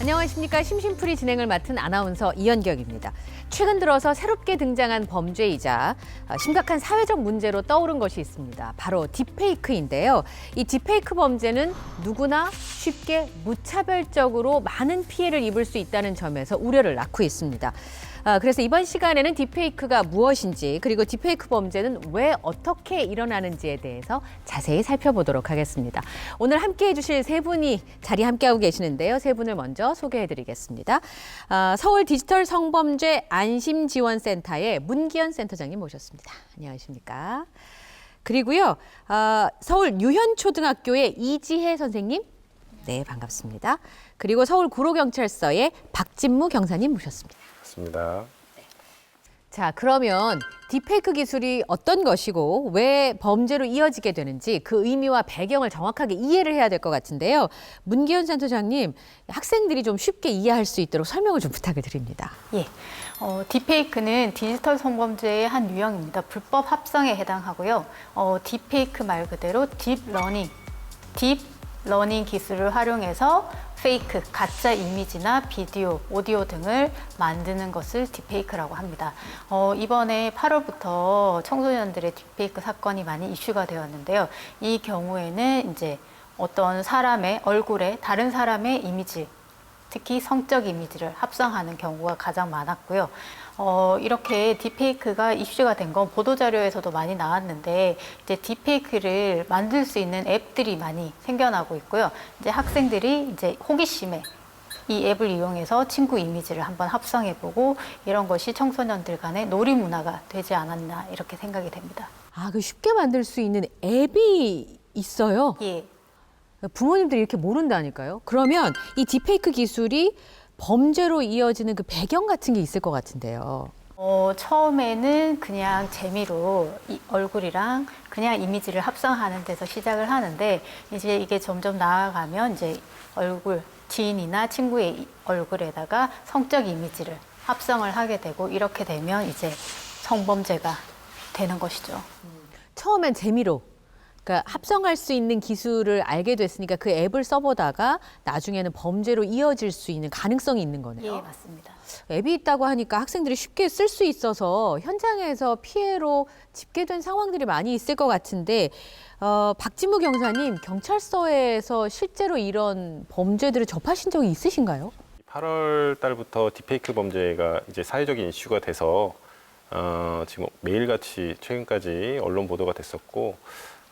안녕하십니까 심심풀이 진행을 맡은 아나운서 이현경입니다. 최근 들어서 새롭게 등장한 범죄이자 어, 심각한 사회적 문제로 떠오른 것이 있습니다. 바로 딥페이크인데요. 이 딥페이크 범죄는 누구나 쉽게 무차별적으로 많은 피해를 입을 수 있다는 점에서 우려를 낳고 있습니다. 아, 그래서 이번 시간에는 딥페이크가 무엇인지 그리고 딥페이크 범죄는 왜 어떻게 일어나는지에 대해서 자세히 살펴보도록 하겠습니다. 오늘 함께 해주실 세 분이 자리 함께하고 계시는데요. 세 분을 먼저 소개해드리겠습니다. 아, 서울 디지털 성범죄 안심지원센터의 문기현 센터장님 모셨습니다. 안녕하십니까? 그리고요, 아, 서울 유현초등학교의 이지혜 선생님. 네, 반갑습니다. 그리고 서울 구로경찰서의 박진무 경사님 모셨습니다. 맞습니다. 자, 그러면 딥페이크 기술이 어떤 것이고 왜 범죄로 이어지게 되는지 그 의미와 배경을 정확하게 이해를 해야 될 것 같은데요. 문기현 센터장님, 학생들이 좀 쉽게 이해할 수 있도록 설명을 좀 부탁을 드립니다. 예. 어, 딥페이크는 디지털 성범죄의 한 유형입니다. 불법 합성에 해당하고요. 어, 딥페이크 말 그대로 딥러닝, 딥 러닝 기술을 활용해서 페이크, 가짜 이미지나 비디오, 오디오 등을 만드는 것을 딥페이크라고 합니다. 어, 이번에 8월부터 청소년들의 딥페이크 사건이 많이 이슈가 되었는데요. 이 경우에는 이제 어떤 사람의 얼굴에 다른 사람의 이미지, 특히 성적 이미지를 합성하는 경우가 가장 많았고요. 어, 이렇게 딥페이크가 이슈가 된 건 보도자료에서도 많이 나왔는데, 이제 딥페이크를 만들 수 있는 앱들이 많이 생겨나고 있고요. 이제 학생들이 이제 호기심에 이 앱을 이용해서 친구 이미지를 한번 합성해보고 이런 것이 청소년들 간의 놀이 문화가 되지 않았나 이렇게 생각이 됩니다. 아, 그 쉽게 만들 수 있는 앱이 있어요. 예. 부모님들이 이렇게 모른다니까요. 그러면 이 딥페이크 기술이 범죄로 이어지는 그 배경 같은 게 있을 것 같은데요. 어, 처음에는 그냥 재미로 이 얼굴이랑 그냥 이미지를 합성하는 데서 시작을 하는데 이제 이게 점점 나아가면 이제 얼굴, 지인이나 친구의 이- 얼굴에다가 성적 이미지를 합성을 하게 되고 이렇게 되면 이제 성범죄가 되는 것이죠. 처음엔 재미로 그러니까 합성할 수 있는 기술을 알게 됐으니까 그 앱을 써보다가 나중에는 범죄로 이어질 수 있는 가능성이 있는 예, 거네요. 맞습니다. 앱이 있다고 하니까 학생들이 쉽게 쓸 수 있어서 현장에서 피해로 집계된 상황들이 많이 있을 것 같은데 어, 박진무 경사님 경찰서에서 실제로 이런 범죄들을 접하신 적이 있으신가요? 8월 달부터 딥페이크 범죄가 이제 사회적인 이슈가 돼서 어, 지금 매일같이 최근까지 언론 보도가 됐었고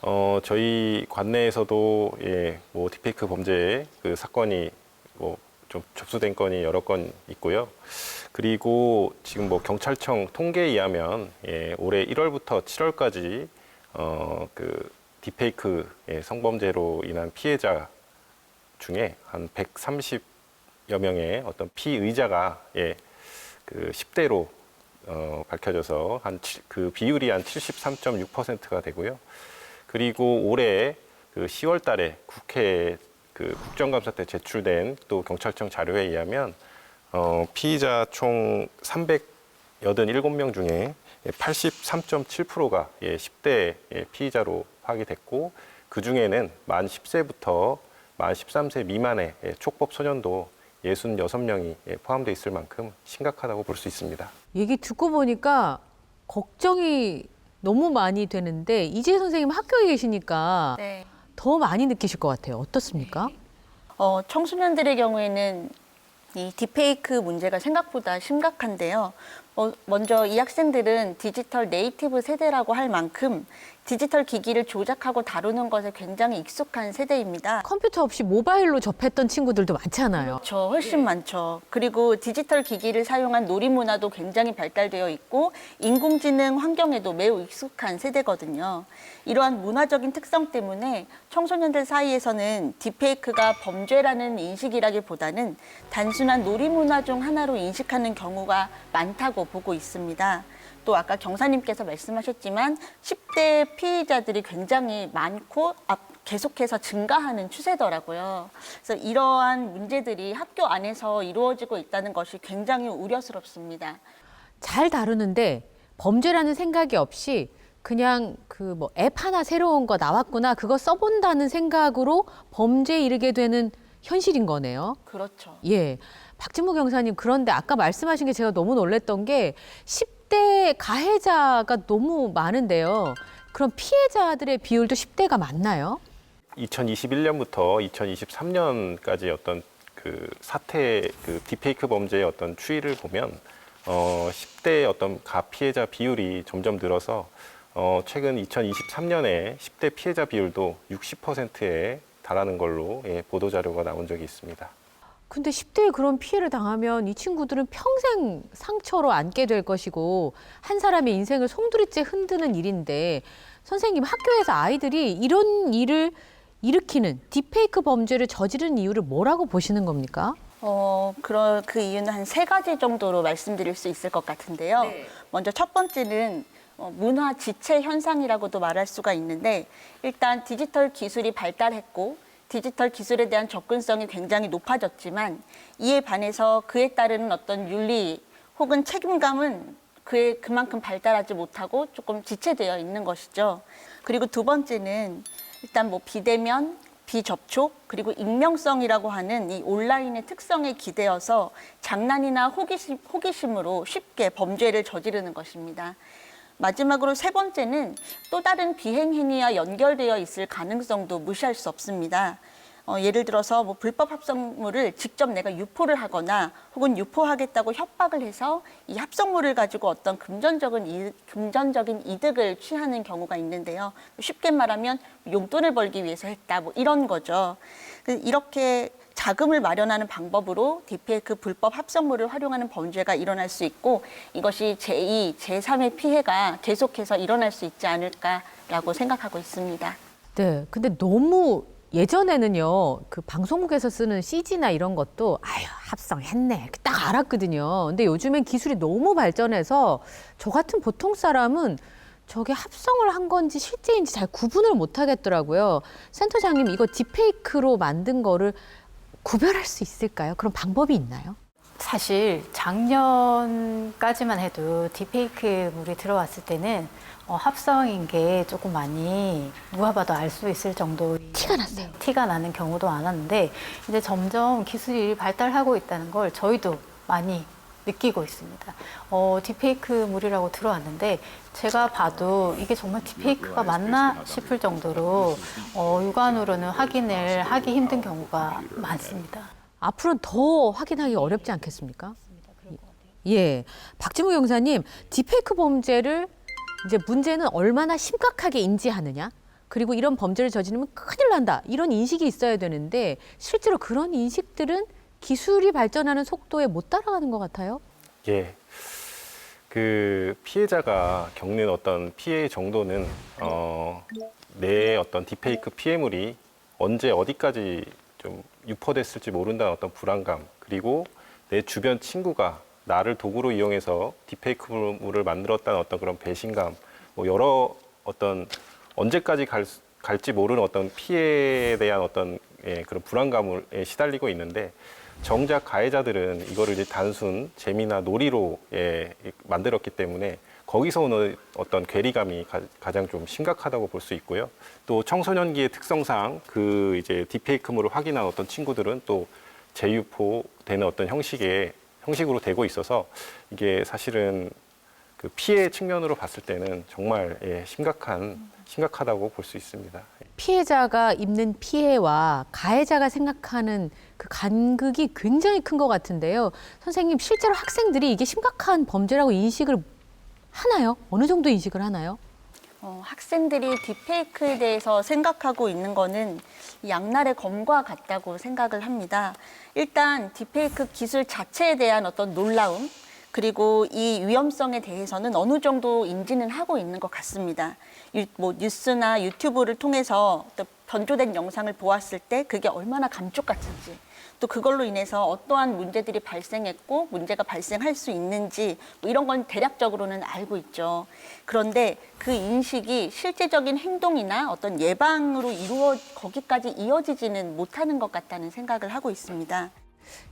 어, 저희 관내에서도 예, 뭐 딥페이크 범죄 그 사건이 뭐 좀 접수된 건이 여러 건 있고요. 그리고 지금 뭐 경찰청 통계에 의하면 예, 올해 1월부터 7월까지 어, 그 딥페이크 예, 성범죄로 인한 피해자 중에 한 130여 명의 어떤 피의자가 예, 그 10대로 어, 밝혀져서 한 그 비율이 한 73.6%가 되고요. 그리고 올해 그 10월 달에 국회 그 국정감사 때 제출된 또 경찰청 자료에 의하면 어, 피의자 총 387명 중에 83.7%가 예, 10대 예, 피의자로 파악이 됐고 그 중에는 만 10세부터 만 13세 미만의 예, 촉법 소년도 66명이 예, 포함되어 있을 만큼 심각하다고 볼 수 있습니다. 얘기 듣고 보니까 걱정이 너무 많이 되는데 이재 선생님 학교에 계시니까 네. 더 많이 느끼실 것 같아요. 어떻습니까? 어, 청소년들의 경우에는 이 딥페이크 문제가 생각보다 심각한데요. 어, 먼저 이 학생들은 디지털 네이티브 세대라고 할 만큼 디지털 기기를 조작하고 다루는 것에 굉장히 익숙한 세대입니다. 컴퓨터 없이 모바일로 접했던 친구들도 많잖아요. 저 훨씬 많죠. 그리고 디지털 기기를 사용한 놀이 문화도 굉장히 발달되어 있고 인공지능 환경에도 매우 익숙한 세대거든요. 이러한 문화적인 특성 때문에 청소년들 사이에서는 딥페이크가 범죄라는 인식이라기보다는 단순한 놀이 문화 중 하나로 인식하는 경우가 많다고 보고 있습니다. 또 아까 경사님께서 말씀하셨지만 10대 피의자들이 굉장히 많고 앞 계속해서 증가하는 추세더라고요. 그래서 이러한 문제들이 학교 안에서 이루어지고 있다는 것이 굉장히 우려스럽습니다. 잘 다루는데 범죄라는 생각이 없이 그냥 그 뭐 앱 하나 새로운 거 나왔구나 그거 써본다는 생각으로 범죄에 이르게 되는 현실인 거네요. 그렇죠. 예. 박진무 경사님 그런데 아까 말씀하신 게 제가 너무 놀랬던 게 10대 가해자가 너무 많은데요. 그럼 피해자들의 비율도 10대가 많나요? 2021년부터 2023년까지 어떤 그 사태 그 디페이크 범죄의 어떤 추이를 보면 어 10대 어떤 가 피해자 비율이 점점 늘어서 어 최근 2023년에 10대 피해자 비율도 60%에 달하는 걸로 예, 보도 자료가 나온 적이 있습니다. 근데 10대에 그런 피해를 당하면 이 친구들은 평생 상처로 안게 될 것이고 한 사람의 인생을 송두리째 흔드는 일인데 선생님 학교에서 아이들이 이런 일을 일으키는 딥페이크 범죄를 저지른 이유를 뭐라고 보시는 겁니까? 어, 그런 그 이유는 한 세 가지 정도로 말씀드릴 수 있을 것 같은데요. 먼저 첫 번째는 어, 문화 지체 현상이라고도 말할 수가 있는데 일단 디지털 기술이 발달했고 디지털 기술에 대한 접근성이 굉장히 높아졌지만 이에 반해서 그에 따르는 어떤 윤리 혹은 책임감은 그에 그만큼 발달하지 못하고 조금 지체되어 있는 것이죠. 그리고 두 번째는 일단 뭐 비대면, 비접촉, 그리고 익명성이라고 하는 이 온라인의 특성에 기대어서 장난이나 호기심, 호기심으로 쉽게 범죄를 저지르는 것입니다. 마지막으로 세 번째는 또 다른 비행 행위와 연결되어 있을 가능성도 무시할 수 없습니다. 어, 예를 들어서 뭐 불법 합성물을 직접 내가 유포를 하거나 혹은 유포하겠다고 협박을 해서 이 합성물을 가지고 어떤 금전적인 이, 금전적인 이득을 취하는 경우가 있는데요. 쉽게 말하면 용돈을 벌기 위해서 했다 뭐 이런 거죠. 그 이렇게 자금을 마련하는 방법으로 디페이크 불법 합성물을 활용하는 범죄가 일어날 수 있고 이것이 제2, 제3의 피해가 계속해서 일어날 수 있지 않을까라고 생각하고 있습니다. 네. 근데 너무 예전에는요, 그 방송국에서 쓰는 CG나 이런 것도 아유, 합성했네. 딱 알았거든요. 근데 요즘엔 기술이 너무 발전해서 저 같은 보통 사람은 저게 합성을 한 건지 실제인지 잘 구분을 못 하겠더라고요. 센터장님, 이거 딥페이크로 만든 거를 구별할 수 있을까요? 그런 방법이 있나요? 사실 작년까지만 해도 딥페이크 물이 들어왔을 때는 어, 합성인 게 조금 많이 누가 봐도 알 수 있을 정도의 티가 났어요. 네, 티가 나는 경우도 많았는데 이제 점점 기술이 발달하고 있다는 걸 저희도 많이 느끼고 있습니다. 어, 딥페이크 물이라고 들어왔는데 제가 봐도 이게 정말 딥페이크가 맞나 싶을 정도로 어, 육안으로는 확인을 하기 힘든 경우가 많습니다. 앞으로는 더 확인하기 어렵지 않겠습니까? 예. 박지무 경사님, 딥페이크 범죄를 이제 문제는 얼마나 심각하게 인지하느냐? 그리고 이런 범죄를 저지르면 큰일 난다. 이런 인식이 있어야 되는데 실제로 그런 인식들은 기술이 발전하는 속도에 못 따라가는 것 같아요. 예. 그 피해자가 겪는 어떤 피해 정도는 어, 내 어떤 디페이크 피해물이 언제 어디까지 좀 유포됐을지 모른다는 어떤 불안감 그리고 내 주변 친구가 나를 도구로 이용해서 디페이크물을 만들었다는 어떤 그런 배신감 뭐 여러 어떤 언제까지 갈, 수- 갈지 모르는 어떤 피해에 대한 어떤 예, 그런 불안감에 시달리고 있는데 정작 가해자들은 이거를 이제 단순 재미나 놀이로 예, 만들었기 때문에 거기서 오는 어떤 괴리감이 가, 가장 좀 심각하다고 볼 수 있고요. 또 청소년기의 특성상 그 이제 디페이크물을 확인한 어떤 친구들은 또 재유포되는 어떤 형식의 형식으로 되고 있어서 이게 사실은 그 피해 측면으로 봤을 때는 정말 예, 심각한 심각하다고 볼 수 있습니다. 피해자가 입는 피해와 가해자가 생각하는 그 간극이 굉장히 큰 것 같은데요. 선생님, 실제로 학생들이 이게 심각한 범죄라고 인식을 하나요? 어느 정도 인식을 하나요? 어, 학생들이 딥페이크에 대해서 생각하고 있는 거는 양날의 검과 같다고 생각을 합니다. 일단 딥페이크 기술 자체에 대한 어떤 놀라움 그리고 이 위험성에 대해서는 어느 정도 인지는 하고 있는 것 같습니다. 유, 뭐 뉴스나 유튜브를 통해서 또 변조된 영상을 보았을 때 그게 얼마나 감쪽 같은지 또 그걸로 인해서 어떠한 문제들이 발생했고 문제가 발생할 수 있는지 뭐 이런 건 대략적으로는 알고 있죠. 그런데 그 인식이 실제적인 행동이나 어떤 예방으로 이루어 거기까지 이어지지는 못하는 것 같다는 생각을 하고 있습니다.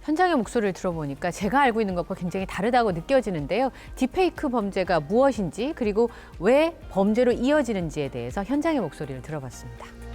현장의 목소리를 들어보니까 제가 알고 있는 것과 굉장히 다르다고 느껴지는데요. 딥페이크 범죄가 무엇인지 그리고 왜 범죄로 이어지는지에 대해서 현장의 목소리를 들어봤습니다.